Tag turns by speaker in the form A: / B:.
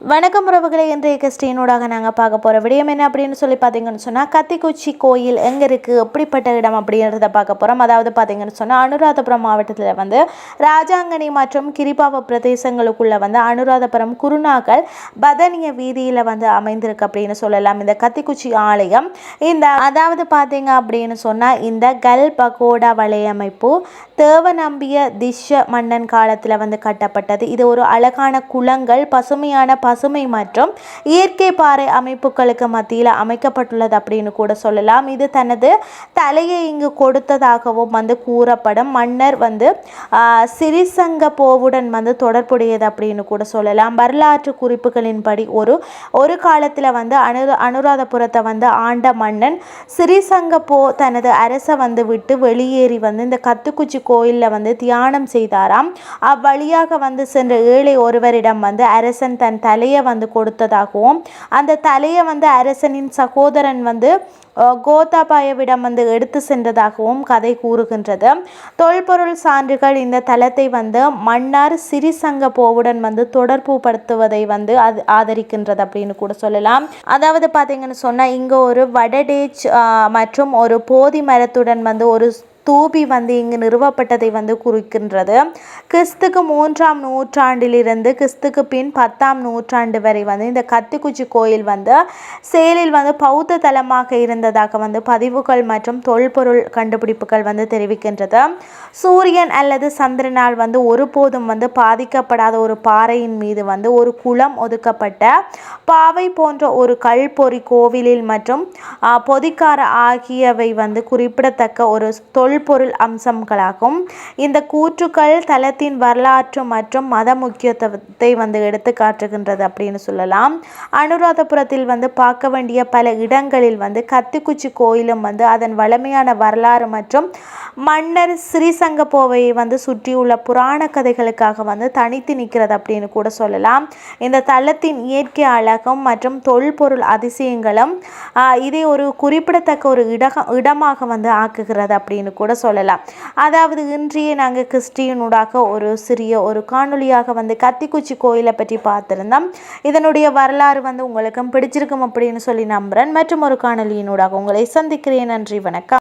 A: வணக்கம் உறவுகளை இன்றைய கிறிஸ்டியனோடாக நாங்கள் பார்க்க போகிற விடயம் என்ன அப்படின்னு சொல்லி பார்த்தீங்கன்னு சொன்னால் கத்திக்குச்சி கோயில் எங்கே இருக்குது எப்படிப்பட்ட இடம் அப்படின்றத பார்க்க போகிறோம் அதாவது பார்த்தீங்கன்னு சொன்னால் அனுராதபுரம் மாவட்டத்தில் வந்து ராஜாங்கனி மற்றும் கிரிபாவ பிரதேசங்களுக்குள்ளே வந்து அனுராதபுரம் குருநாகல் பதனிய வீதியில் வந்து அமைந்திருக்கு அப்படின்னு சொல்லலாம். இந்த கத்திக்குச்சி ஆலயம் இந்த அதாவது பார்த்தீங்க அப்படின்னு சொன்னால் இந்த கல் பகோடா வலையமைப்பு தேவநம்பிய திஷ மன்னன் காலத்தில் வந்து கட்டப்பட்டது. இது ஒரு அழகான குளங்கள் பசுமையான பசுமை மற்றும் இயற்கை பாறை அமைப்புகளுக்கு மத்தியில் அமைக்கப்பட்டுள்ளது அப்படின்னு கூட சொல்லலாம். இது தனது தலையை இங்கு கொடுத்ததாகவும் வந்து கூறப்படும். மன்னர் வந்து சிறிசங்க போவுடன் வந்து தொடர்புடையது அப்படின்னு கூட சொல்லலாம். வரலாற்று குறிப்புகளின்படி ஒரு ஒரு காலத்தில் வந்து அனு அனுராதபுரத்தை வந்து ஆண்ட மன்னன் சிறிசங்க போ தனது அரசை வந்து விட்டு வெளியேறி வந்து இந்த கத்துக்குச்சி கோயிலில் வந்து தியானம் செய்தாராம். அவ்வழியாக வந்து சென்ற ஏழை ஒருவரிடம் வந்து அரசன் தன் தலை தலையை வந்து கொடுத்ததாகவும் அந்த தலையை வந்து அரசனின் சகோதரன் வந்து கோத்தாபாயவிடம் வந்து எடுத்து சென்றதாகவும் கதை கூறுகின்றது. தொல்பொருள் சான்றுகள் இந்த தலத்தை வந்து மன்னார் சிறிசங்க போவுடன் வந்து தொடர்பு படுத்துவதை வந்து அது ஆதரிக்கின்றது அப்படின்னு கூட சொல்லலாம். அதாவது பார்த்தீங்கன்னு சொன்னால் இங்கே ஒரு வடடேஜ் மற்றும் ஒரு போதி மரத்துடன் வந்து ஒரு தூபி வந்து இங்கு நிறுவப்பட்டதை வந்து குறிக்கின்றது. கிறிஸ்துக்கு மூன்றாம் நூற்றாண்டிலிருந்து கிறிஸ்துக்கு பின் பத்தாம் நூற்றாண்டு வரை வந்து இந்த கத்திக்குச்சி கோயில் வந்து சேலில் வந்து பௌத்த தலமாக இருந்ததாக வந்து பதிவுகள் மற்றும் தொல்பொருள் கண்டுபிடிப்புகள் வந்து தெரிவிக்கின்றது. சூரியன் அல்லது சந்திரனால் வந்து ஒருபோதும் வந்து பாதிக்கப்படாத ஒரு பாறையின் மீது வந்து ஒரு குளம் ஒதுக்கப்பட்ட பாவை போன்ற ஒரு கல்பொறி கோவிலில் மற்றும் பொதிக்கார ஆகியவை வந்து குறிப்பிடத்தக்க ஒரு தொல் தொல்பொருள் அம்சங்களாகும். இந்த கூற்றுக்கள் தலத்தின் வரலாற்று மற்றும் மத முக்கியத்துவத்தை வந்து எடுத்து காட்டுகின்றது அப்படின்னு சொல்லலாம். அனுராதபுரத்தில் வந்து பார்க்க வேண்டிய பல இடங்களில் வந்து கத்திக்குச்சி கோயிலும் வந்து அதன் வளமையான வரலாறு மற்றும் மன்னர் ஸ்ரீசங்கப்போவையை வந்து சுற்றியுள்ள புராண கதைகளுக்காக வந்து தனித்து நிற்கிறது அப்படின்னு கூட சொல்லலாம். இந்த தளத்தின் இயற்கை அழகம் மற்றும் தொல்பொருள் அதிசயங்களும் இதை ஒரு குறிப்பிடத்தக்க ஒரு இடக இடமாக வந்து ஆக்குகிறது அப்படின்னு கூட சொல்லலாம். அதாவது இன்றைய நாங்கள் கிறிஸ்டியனூடாக ஒரு சிறிய ஒரு காணொலியாக வந்து கத்திக்குச்சி கோயிலை பற்றி பார்த்துருந்தோம். இதனுடைய வரலாறு வந்து உங்களுக்கும் பிடிச்சிருக்கும் அப்படின்னு சொல்லி நம்புகிறேன் மற்றும் ஒரு காணொலியினூடாக உங்களை சந்திக்கிறேன். நன்றி வணக்கம்.